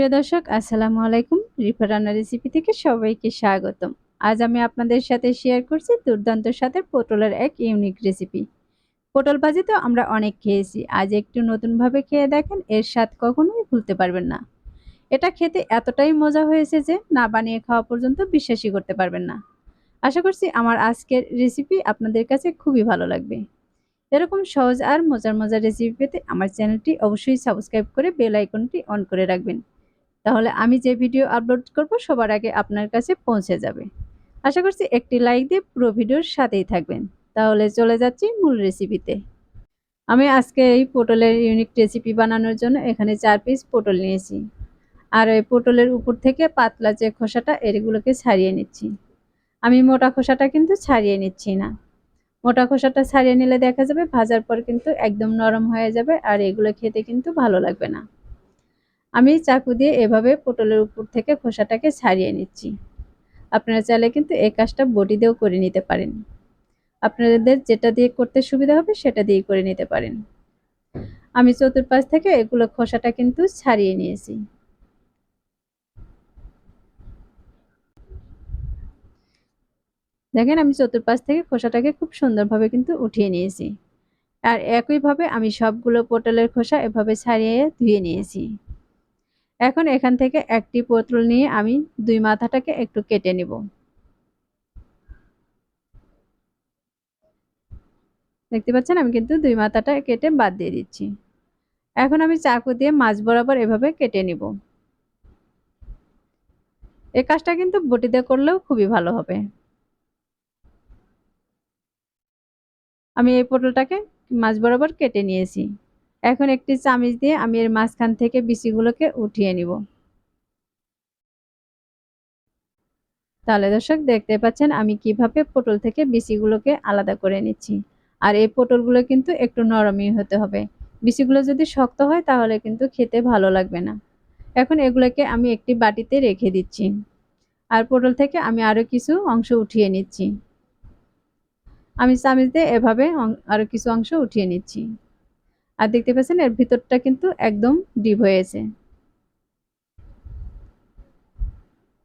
প্রিয় দর্শক, আসসালামু আলাইকুম। রিফা রান্না রেসিপি থেকে সবাইকে স্বাগতম। আজ আমি আপনাদের সাথে শেয়ার করছি দুর্দান্ত সাথে পটলের এক ইউনিক রেসিপি পটল ভাজি তো আমরা অনেক খেয়েছি, আজ একটু নতুনভাবে খেয়ে দেখেন, এর স্বাদ কখনোই ভুলতে পারবেন না। এটা খেতে এতটাই মজা হয়েছে যে, না বানিয়ে খাওয়া পর্যন্ত বিশ্বাসই করতে পারবেন না। আশা করছি আমার আজকের রেসিপি আপনাদের কাছে খুবই ভালো লাগবে। এরকম সহজ আর মজার মজার রেসিপি পেতে আমার চ্যানেলটি অবশ্যই সাবস্ক্রাইব করে বেল আইকনটি অন করে রাখবেন। তাহলে আমি যে ভিডিও আপলোড করব সবার আগে আপনার কাছে পৌঁছে যাবে। আশা করছি একটি লাইক দিয়ে পুরো ভিডিওর সাথেই থাকবেন। তাহলে চলে যাচ্ছি মূল রেসিপিতে আমি আজকে এই পটলের ইউনিক রেসিপি বানানোর জন্য এখানে চার পিস পটল নিয়েছি। আর ওই পটলের উপর থেকে পাতলা যে খোসাটা, এগুলোকে ছাড়িয়ে নিচ্ছি। আমি মোটা খোসাটা কিন্তু ছাড়িয়ে নিচ্ছি না। মোটা খোসাটা ছাড়িয়ে নিলে দেখা যাবে ভাজার পর কিন্তু একদম নরম হয়ে যাবে আর এগুলো খেতে কিন্তু ভালো লাগবে না। আমি চাকু দিয়ে এভাবে পটলের উপর থেকে খোসাটাকে ছাড়িয়ে নিচ্ছি। আপনারা চাইলে কিন্তু এই কাজটা বটি দিয়েও করে নিতে পারেন। আপনাদের যেটা দিয়ে করতে সুবিধা হবে সেটা দিয়েই করে নিতে পারেন। আমি চতুর্পাশ থেকে এগুলো খোসাটা কিন্তু ছাড়িয়ে নিয়েছি। দেখেন আমি চতুর্পাশ থেকে খোসাটাকে খুব সুন্দরভাবে কিন্তু উঠিয়ে নিয়েছি। আর একইভাবে আমি সবগুলো পটলের খোসা এভাবে ছাড়িয়ে ধুয়ে নিয়েছি। এখন এখান থেকে একটি পটল নিয়ে আমি দুই মাথাটাকে একটু কেটে নিব। দেখতে পাচ্ছেন? আমি কিন্তু দুই মাথাটা কেটে বাদ দিয়ে দিচ্ছি। এখন আমি চাকু দিয়ে মাছ বরাবর এভাবে কেটে নিব। এ কাজটা কিন্তু বটিতে করলেও খুবই ভালো হবে। আমি এই পটলটাকে মাছ বরাবর কেটে নিয়েছি। এখন একটি চামিচ দিয়ে আমি এর মাঝখান থেকে বিচিগুলোকে উঠিয়ে নিব। তাহলে দর্শক, দেখতে পাচ্ছেন আমি কীভাবে পটল থেকে বিচিগুলোকে আলাদা করে নিচ্ছি। আর এই পটলগুলো কিন্তু একটু নরমই হতে হবে। বিচিগুলো যদি শক্ত হয়, তাহলে কিন্তু খেতে ভালো লাগবে না। এখন এগুলোকে আমি একটি বাটিতে রেখে দিচ্ছি। আর পটল থেকে আমি আরও কিছু অংশ উঠিয়ে নিচ্ছি। আমি চামিচ দিয়ে এভাবে আরও কিছু অংশ উঠিয়ে নিচ্ছি। আর দেখতে পাচ্ছেন, এর ভিতরটা কিন্তু একদম ডিপ হয়েছে।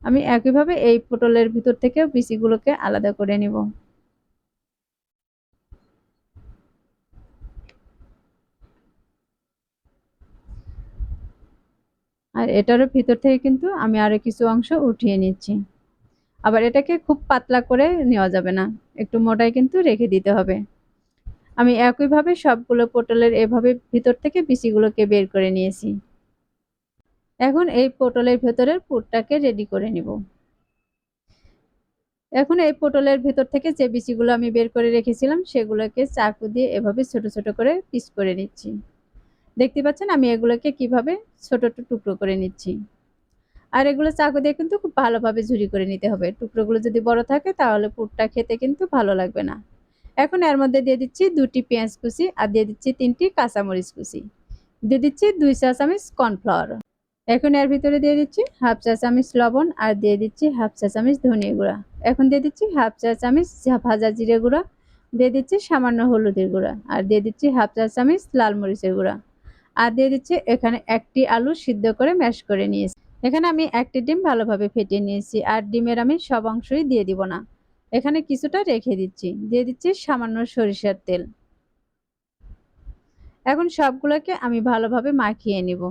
আমি একইভাবে এই পটলের ভিতর থেকে বিচিগুলোকে আলাদা করে নিব। আর এটারও ভিতর থেকে কিন্তু আমি আরও কিছু অংশ উঠিয়ে নিচ্ছি। আবার এটাকে খুব পাতলা করে নেওয়া যাবে না, একটু মোটাই কিন্তু রেখে দিতে হবে। আমি একইভাবে সবগুলো পটলের এভাবে ভিতর থেকে বিচিগুলোকে বের করে নিয়েছি। এখন এই পটলের ভেতরের পুরটাকে রেডি করে নিব। এখন এই পটলের ভেতর থেকে যে বিচিগুলো আমি বের করে রেখেছিলাম, সেগুলোকে চাকু দিয়ে এভাবে ছোট ছোট করে পিস করে নিচ্ছি। দেখতে পাচ্ছেন, আমি এগুলোকে কীভাবে ছোট টুকরো করে নিচ্ছি। আর এগুলো চাকু দিয়ে কিন্তু খুব ভালোভাবে ঝুরি করে নিতে হবে। টুকরোগুলো যদি বড় থাকে, তাহলে পুরটা খেতে কিন্তু ভালো লাগবে না। এখন এর মধ্যে দিয়ে দিচ্ছি দুটি পেঁয়াজ কুচি আর দিয়ে দিচ্ছি তিনটি কাঁচামরিচ কুচি। দিয়ে দিচ্ছি দুই চা চামচ কর্নফ্লাওয়ার। এখন এর ভিতরে দিয়ে দিচ্ছি হাফ চা চামচ লবণ আর দিয়ে দিচ্ছি হাফ চা চামচ ধনিয়া গুঁড়া। এখন দিয়ে দিচ্ছি হাফ চা চামচ ভাজা জিরে গুঁড়া। দিয়ে দিচ্ছি সামান্য হলুদের গুঁড়া আর দিয়ে দিচ্ছি হাফ চা চামচ লাল মরিচের গুঁড়া। আর দিয়ে দিচ্ছি এখানে একটি আলু সিদ্ধ করে ম্যাশ করে নিয়েছি। এখানে আমি একটি ডিম ভালোভাবে ফেটিয়ে নিয়েছি আর ডিমের আমি সব অংশই দিয়ে দিব না। এখানে কিছুটা রেখে দিচ্ছি। দিয়ে দিচ্ছি সামান্য সরিষার তেল। এখন সবগুলোকে আমি ভালোভাবে মাখিয়ে নিব।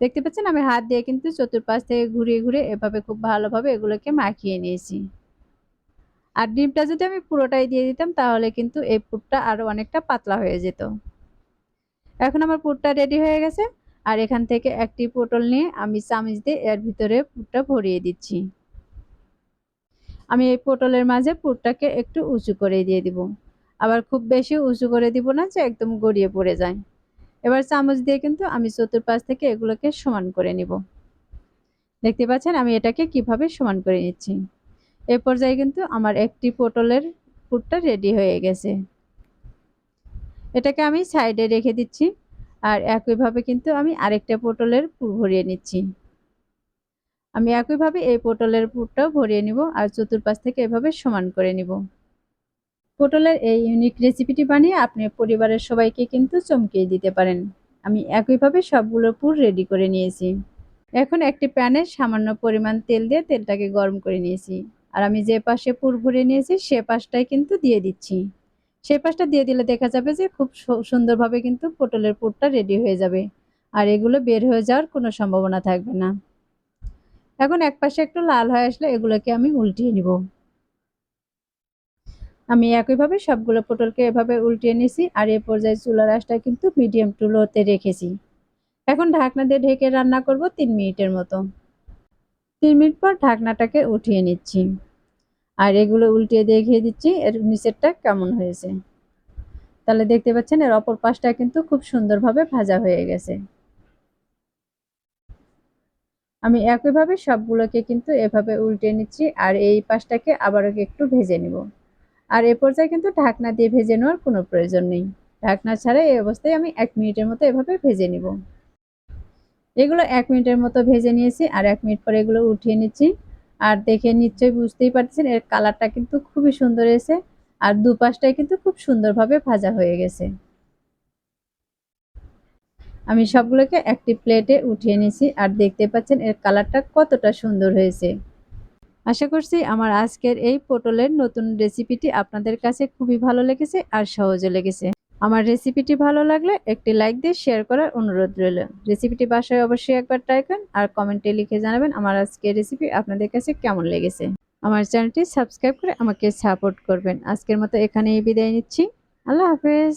দেখতে পাচ্ছেন, আমি হাত দিয়ে কিন্তু চতুর্পাশ থেকে ঘুরিয়ে ঘুরিয়ে এভাবে খুব ভালোভাবে এগুলোকে মাখিয়ে নিয়েছি। আর ডিমটা যদি আমি পুরোটাই দিয়ে দিতাম, তাহলে কিন্তু এই পুরটা আরও অনেকটা পাতলা হয়ে যেত। এখন আমার পুরটা রেডি হয়ে গেছে। আর এখান থেকে একটি পটল নিয়ে আমি চামচ দিয়ে এর ভিতরে পুরটা ভরিয়ে দিচ্ছি। আমি এই পটলের মাঝে পুরটাকে একটু উঁচু করে দিয়ে দিব। আবার খুব বেশি উঁচু করে দিব না যে একদম গড়িয়ে পড়ে যায়। এবার চামচ দিয়ে কিন্তু আমি চতুর্পাশ থেকে এগুলোকে সমান করে নিব। দেখতে পাচ্ছেন আমি এটাকে কীভাবে সমান করে নিচ্ছি? এ পর্যায়ে কিন্তু আমার একটি পটলের পুরটা রেডি হয়ে গেছে। এটাকে আমি সাইডে রেখে দিচ্ছি। আর একইভাবে কিন্তু আমি আরেকটা পটলের পুর ভরিয়ে নিচ্ছি। আমি একইভাবে এই পটলের পুরটাও ভরিয়ে নিব আর চতুর্পাশ থেকে এভাবে সমান করে নিব। পটলের এই ইউনিক রেসিপিটি বানিয়ে আপনি পরিবারের সবাইকে কিন্তু চমকিয়ে দিতে পারেন। আমি একইভাবে সবগুলো পুর রেডি করে নিয়েছি। এখন একটি প্যানে সামান্য পরিমাণ তেল দিয়ে তেলটাকে গরম করে নিয়েছি। আর আমি যে পাশে পুর ভরে নিয়েছি সে পাশটাই কিন্তু দিয়ে দিচ্ছি। সেই পাশটা দিয়ে দিলে দেখা যাবে যে খুব সুন্দরভাবে কিন্তু পটলের পুরটা রেডি হয়ে যাবে। আর এগুলো বের হয়ে যাওয়ার কোনো সম্ভাবনা থাকবে না। এখন এক পাশে একটু লাল হয়ে আসলে এগুলোকে আমি উল্টিয়ে নিব। আমি একইভাবে সবগুলো পটলকে এভাবে উল্টিয়ে নিছি আর এ পর্যায়ে চুলার আঁচটা কিন্তু মিডিয়াম টু লোতে রেখেছি। এখন ঢাকনা দিয়ে ঢেকে রান্না করব তিন মিনিটের মতো। তিন মিনিট পর ঢাকনাটাকে উঠিয়ে নিচ্ছি। আর এগুলো উল্টিয়ে দেখিয়ে দিচ্ছি। এর নিচেরটা কেমন হয়েছে? তাহলে দেখতে পাচ্ছেন, এর অপর পাশটা কিন্তু খুব সুন্দরভাবে ভাজা হয়ে গেছে। আমি একইভাবে সবগুলোকে কিন্তু এভাবে উল্টে নিচ্ছি আর এই পাশটাকে আবারও একটু ভেজে নিব। আর এ পর্যায়ে কিন্তু ঢাকনা দিয়ে ভেজে নেওয়ার কোনো প্রয়োজন নেই। ঢাকনা ছাড়া এই অবস্থায় আমি এক মিনিটের মতো এভাবে ভেজে নিব। এগুলো এক মিনিটের মতো ভেজে নিয়েছি আর এক মিনিট পরে এগুলো উঠিয়ে নিচ্ছি। আর দেখে নিশ্চয়ই বুঝতেই পারছেন, এর কালারটা কিন্তু খুবই সুন্দর এসে, আর দুপাশটাই কিন্তু খুব সুন্দরভাবে ভাজা হয়ে গেছে। আমি সবগুলোকে একটি প্লেটে উঠিয়ে নিয়েছি, আর দেখতে পাচ্ছেন এর কালারটা কতটা সুন্দর হয়েছে। আশা করছি আমার আজকের এই পটলের নতুন রেসিপিটি আপনাদের কাছে খুবই ভালো লেগেছে আর সহজে লেগেছে। আমার রেসিপিটি ভালো লাগলে একটি লাইক দিয়ে শেয়ার করার অনুরোধ রইল। রেসিপিটি বাসায় অবশ্যই একবার ট্রাই করেন আর কমেন্টে লিখে জানাবেন আমার আজকে রেসিপি আপনাদের কাছে কেমন লেগেছে। আমার চ্যানেলটি সাবস্ক্রাইব করে আমাকে সাপোর্ট করবেন। আজকের মতো এখানেই বিদায় নিচ্ছি। আল্লাহ হাফেজ।